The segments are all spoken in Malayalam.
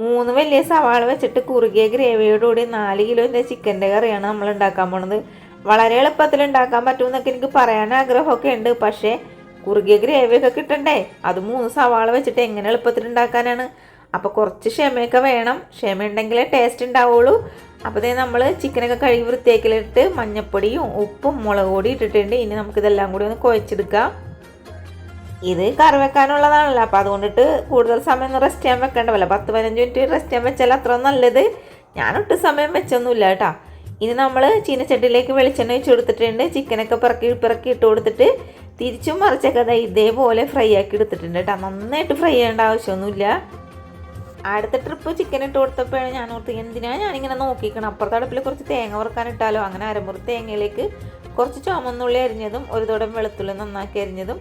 മൂന്ന് വലിയ സവാള വെച്ചിട്ട് കുറുകിയ ഗ്രേവിയോടുകൂടി നാല് കിലോന്റെ ചിക്കന്റെ കറിയാണ് നമ്മൾ ഉണ്ടാക്കാൻ പോണത്. വളരെ എളുപ്പത്തിൽ ഉണ്ടാക്കാൻ പറ്റുമെന്നൊക്കെ എനിക്ക് പറയാൻ ആഗ്രഹമൊക്കെ ഉണ്ട്. പക്ഷേ കുറുകിയ ഗ്രേവിയൊക്കെ കിട്ടണ്ടേ? അത് മൂന്ന് സവാള വെച്ചിട്ട് എങ്ങനെ എളുപ്പത്തിൽ ഉണ്ടാക്കാനാണ്? അപ്പോൾ കുറച്ച് ക്ഷമയൊക്കെ വേണം. ക്ഷമ ഉണ്ടെങ്കിലേ ടേസ്റ്റ് ഉണ്ടാവുള്ളൂ. അപ്പോൾ ഇതേ നമ്മൾ ചിക്കനൊക്കെ കഴുകി വൃത്തിയാക്കിലിട്ട് മഞ്ഞപ്പൊടിയും ഉപ്പും മുളക് പൊടി ഇട്ടിട്ടുണ്ട്. ഇനി നമുക്കിതെല്ലാം കൂടി ഒന്ന് കുഴച്ചെടുക്കാം. ഇത് കറി വെക്കാനുള്ളതാണല്ലോ അപ്പോൾ അതുകൊണ്ടിട്ട് കൂടുതൽ സമയം റെസ്റ്റ് ചെയ്യാൻ വെക്കേണ്ടവല്ല പത്ത് പതിനഞ്ച് മിനിറ്റ് റെസ്റ്റ് ചെയ്യാൻ വെച്ചാൽ അത്ര നല്ലത്. ഒട്ടും സമയം വെച്ചൊന്നുമില്ല കേട്ടോ. ഇനി നമ്മൾ ചീനച്ചട്ടിയിലേക്ക് വെളിച്ചെണ്ണ ഒഴിച്ച് കൊടുത്തിട്ടുണ്ട്. ചിക്കനൊക്കെ പിറക്കി പിറക്കി ഇട്ട് കൊടുത്തിട്ട് തിരിച്ചും മറിച്ചൊക്കെ ദേ ഇതേപോലെ ഫ്രൈ ആക്കി എടുത്തിട്ടുണ്ട് കേട്ടോ. നന്നായിട്ട് ഫ്രൈ ചെയ്യേണ്ട ആവശ്യമൊന്നുമില്ല. അടുത്ത ട്രിപ്പ് ചിക്കൻ ഇട്ട് കൊടുത്തപ്പോഴാണ് ഞാൻ ഓർത്ത് എന്തിനാണ് ഞാനിങ്ങനെ നോക്കിക്കണം അപ്പുറത്തെ അടുപ്പിൽ കുറച്ച് തേങ്ങ വറുക്കാൻ ഇട്ടാലോ? അങ്ങനെ അരമുറി തേങ്ങയിലേക്ക് കുറച്ച് ചുമന്നുള്ളി അരിഞ്ഞതും ഒരു തുടം വെളുത്തുള്ളി നന്നാക്കി അരിഞ്ഞതും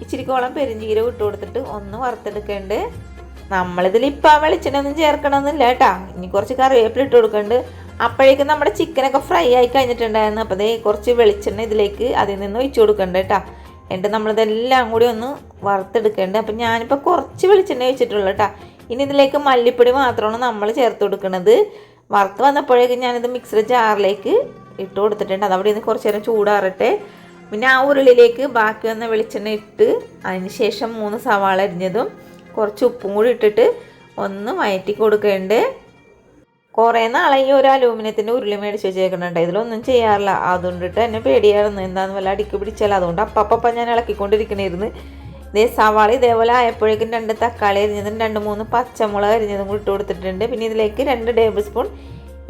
ഇച്ചിരിക്കോളം പെരിഞ്ചീരം ഇട്ട് കൊടുത്തിട്ട് ഒന്ന് വറുത്തെടുക്കേണ്ട. നമ്മളിതിൽ ഇപ്പം ആ വെളിച്ചെണ്ണൊന്നും ചേർക്കണമെന്നില്ല കേട്ടാ. ഇനി കുറച്ച് കറിവേപ്പില ഇട്ട് കൊടുക്കുന്നുണ്ട് അപ്പോഴേക്കും നമ്മുടെ ചിക്കനൊക്കെ ഫ്രൈ ആയി കഴിഞ്ഞിട്ടുണ്ടായിരുന്നു. അപ്പോൾ ദേ കുറച്ച് വെളിച്ചെണ്ണ ഇതിലേക്ക് അതിൽ നിന്ന് ഒഴിച്ചു കൊടുക്കണ്ട കേട്ടാ. എന്നിട്ട് നമ്മളിതെല്ലാം കൂടി ഒന്ന് വറുത്തെടുക്കേണ്ടത് അപ്പം ഞാനിപ്പോൾ കുറച്ച് വെളിച്ചെണ്ണ ഒഴിച്ചിട്ടുള്ളൂ കേട്ടാ. ഇനി ഇതിലേക്ക് മല്ലിപ്പൊടി മാത്രമാണ് നമ്മൾ ചേർത്ത് കൊടുക്കുന്നത് വറുത്ത് വന്നപ്പോഴേക്കും ഞാനിത് മിക്സർ ജാറിലേക്ക് ഇട്ട് കൊടുത്തിട്ടുണ്ട്. അത് അവിടെ നിന്ന് കുറച്ച് നേരം ചൂടാറട്ടെ. പിന്നെ ആ ഉരുളിലേക്ക് ബാക്കി വന്ന വെളിച്ചെണ്ണ ഇട്ട് അതിന് ശേഷം മൂന്ന് സവാള അരിഞ്ഞതും കുറച്ച് ഉപ്പും കൂടി ഇട്ടിട്ട് ഒന്ന് വയറ്റി കൊടുക്കേണ്ടത് കുറേ നാളെ ഈ ഒരു അലൂമിനിയത്തിന്റെ ഉരുളി മേടിച്ച് വെച്ചേക്കുന്നുണ്ട്. ഇതിലൊന്നും ചെയ്യാറില്ല. അതുകൊണ്ടിട്ട് എന്നെ പേടിയായിരുന്നു. എന്താണെന്ന് വല്ല അടിക്ക് പിടിച്ചാൽ അതുകൊണ്ട് അപ്പപ്പ ഞാൻ ഇളക്കിക്കൊണ്ടിരിക്കണായിരുന്നു. ഇതേ സവാള ഇതേപോലെ ആയപ്പോഴേക്കും രണ്ട് തക്കാളി അരിഞ്ഞതും രണ്ട് മൂന്ന് പച്ചമുളക് അരിഞ്ഞതും കൂടി ഇട്ട് കൊടുത്തിട്ടുണ്ട്. പിന്നെ ഇതിലേക്ക് രണ്ട് ടേബിൾ സ്പൂൺ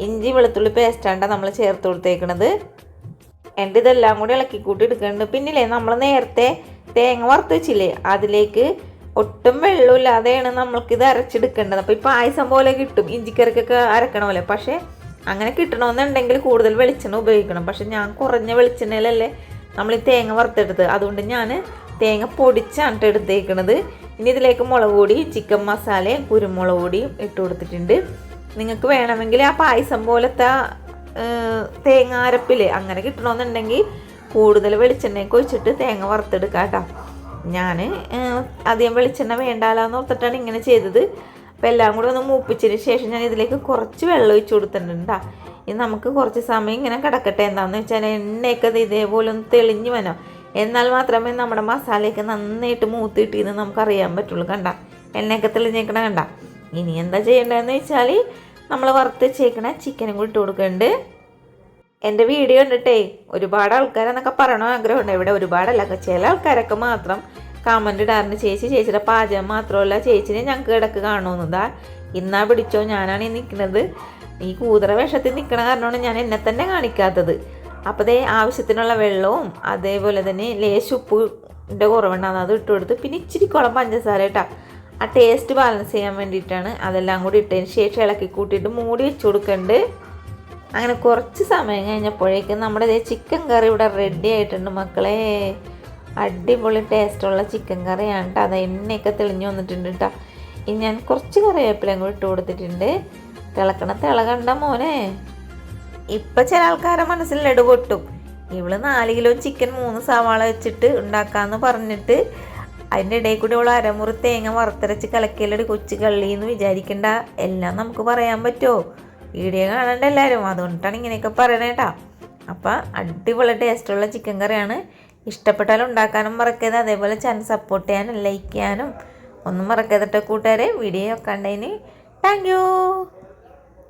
ഇഞ്ചി വെളുത്തുള്ളി പേസ്റ്റാണ് നമ്മൾ ചേർത്ത് കൊടുത്തേക്കണത്. എന്റെ ഇതെല്ലാം കൂടി ഇളക്കി കൂട്ടി എടുക്കുന്നുണ്ട്. പിന്നില്ലേ നമ്മൾ നേരത്തെ തേങ്ങ വറുത്ത് വെച്ചില്ലേ അതിലേക്ക് ഒട്ടും വെള്ളമില്ലാതെയാണ് നമ്മൾക്കിത് അരച്ചെടുക്കേണ്ടത്. അപ്പോൾ ഈ പായസം പോലെ കിട്ടും ഇഞ്ചിക്കറിക്കൊക്കെ അരക്കണ പോലെ. പക്ഷേ അങ്ങനെ കിട്ടണമെന്നുണ്ടെങ്കിൽ കൂടുതൽ വെളിച്ചെണ്ണ ഉപയോഗിക്കണം. പക്ഷെ ഞാൻ കുറഞ്ഞ വെളിച്ചെണ്ണയിലല്ലേ നമ്മൾ ഈ തേങ്ങ വറുത്തെടുത്ത് അതുകൊണ്ട് ഞാൻ തേങ്ങ പൊടിച്ചാണ് എടുത്തേക്കണത്. ഇനി ഇതിലേക്ക് മുളക് പൊടി ചിക്കൻ മസാലയും കുരുമുളക് പൊടിയും ഇട്ട് കൊടുത്തിട്ടുണ്ട്. നിങ്ങൾക്ക് വേണമെങ്കിൽ ആ പായസം പോലത്തെ തേങ്ങ അരപ്പില്ലേ അങ്ങനെ കിട്ടണമെന്നുണ്ടെങ്കിൽ കൂടുതൽ വെളിച്ചെണ്ണയൊക്കെ ഒഴിച്ചിട്ട് തേങ്ങ വറുത്തെടുക്കാം കേട്ടോ. ഞാൻ അധികം വെളിച്ചെണ്ണ വേണ്ടാലോന്ന് ഓർത്തിട്ടാണ് ഇങ്ങനെ ചെയ്തത്. അപ്പോൾ എല്ലാം കൂടെ ഒന്ന് മൂപ്പിച്ചതിന് ശേഷം ഞാൻ ഇതിലേക്ക് കുറച്ച് വെള്ളം ഒഴിച്ച് കൊടുത്തിട്ടുണ്ട് ഇനി നമുക്ക് കുറച്ച് സമയം ഇങ്ങനെ കിടക്കട്ടെ. എന്താണെന്ന് വെച്ചാൽ എണ്ണയൊക്കെ ഇതേപോലെ ഒന്ന് തെളിഞ്ഞു വനോ എന്നാൽ മാത്രമേ നമ്മുടെ മസാലയൊക്കെ നന്നായിട്ട് മൂത്ത് നമുക്ക് അറിയാൻ പറ്റുള്ളൂ കണ്ട. എണ്ണയൊക്കെ തെളിഞ്ഞേക്കണ കണ്ട. ഇനി എന്താ ചെയ്യേണ്ടതെന്ന് വെച്ചാൽ നമ്മൾ വറുത്ത് ചിക്കനും കൂടി ഇട്ട് കൊടുക്കുന്നുണ്ട് എന്റെ വീഡിയോ കണ്ടിട്ടേ ഒരുപാട് ആൾക്കാരെന്നൊക്കെ പറയണോ ആഗ്രഹമുണ്ട്. ഇവിടെ ഒരുപാടല്ല ചില ആൾക്കാരൊക്കെ മാത്രം കമന്റ് ഇടാറുണ്ട്. ചേച്ചി ചേച്ചിയുടെ പാചകം മാത്രമല്ല ചേച്ചിനെ ഞങ്ങൾക്ക് ഇടയ്ക്ക് കാണുമെന്നതാ ഇന്നാ പിടിച്ചോ ഞാനാണ് ഈ നിൽക്കുന്നത് ഈ കൂതറ വേഷത്തിൽ നിൽക്കണ കാരണമാണ് ഞാൻ എന്നെ തന്നെ കാണിക്കാത്തത്. അപ്പോൾ ദേ ആവശ്യത്തിനുള്ള വെള്ളവും അതേപോലെ തന്നെ ലേശ ഉപ്പിന്റെ കുറവുണ്ടാകും അത് ഇട്ട് കൊടുത്ത് പിന്നെ ഇച്ചിരി കുളം പഞ്ചസാര കേട്ടോ ആ ടേസ്റ്റ് ബാലൻസ് ചെയ്യാൻ വേണ്ടിയിട്ടാണ് അതെല്ലാം കൂടി ഇട്ടതിന് ശേഷം ഇളക്കി കൂട്ടിയിട്ട് മൂടി വെച്ച് കൊടുക്കേണ്ടത് അങ്ങനെ കുറച്ച് സമയം കഴിഞ്ഞപ്പോഴേക്കും നമ്മുടെ ചിക്കൻ കറി ഇവിടെ റെഡി ആയിട്ടുണ്ട് മക്കളെ. അടിപൊളി ടേസ്റ്റുള്ള ചിക്കൻ കറിയാണ് കേട്ടോ അത് എണ്ണയൊക്കെ തെളിഞ്ഞു വന്നിട്ടുണ്ട് കേട്ടോ ഇനി ഞാൻ കുറച്ച് കറിവേപ്പിലയും കൂടി ഇട്ട് കൊടുത്തിട്ടുണ്ട്. തിളക്കണ തിള കണ്ട മോനെ. ഇപ്പം ചില ആൾക്കാരുടെ മനസ്സിൽ ലഡു പൊട്ടും. ഇവൾ നാല് കിലോ ചിക്കൻ മൂന്ന് സവാള വെച്ചിട്ട് ഉണ്ടാക്കാമെന്ന് പറഞ്ഞിട്ട് അതിന്റെ ഇടയിൽ കൂടി ഉള്ള അരമുറി തേങ്ങ വറുത്തരച്ച് കലക്കിയല്ലടി കൊച്ചു കള്ളി എന്ന് വിചാരിക്കേണ്ട. എല്ലാം നമുക്ക് പറയാൻ പറ്റുമോ? വീഡിയോ കാണണ്ട എല്ലാവരും. അതുകൊണ്ടിട്ടാണ് ഇങ്ങനെയൊക്കെ പറയണേട്ടാ അപ്പം അടിപൊളി ടേസ്റ്റുള്ള ചിക്കൻ കറിയാണ്. ഇഷ്ടപ്പെട്ടാൽ ഉണ്ടാക്കാനും മറക്കരുത്. അതേപോലെ ചാനൽ സപ്പോർട്ട് ചെയ്യാനും ലൈക്ക് ചെയ്യാനും ഒന്നും മറക്കരുതട്ടെ കേട്ടോ കൂട്ടുകാരെ. വീഡിയോ കണ്ടതിന് താങ്ക്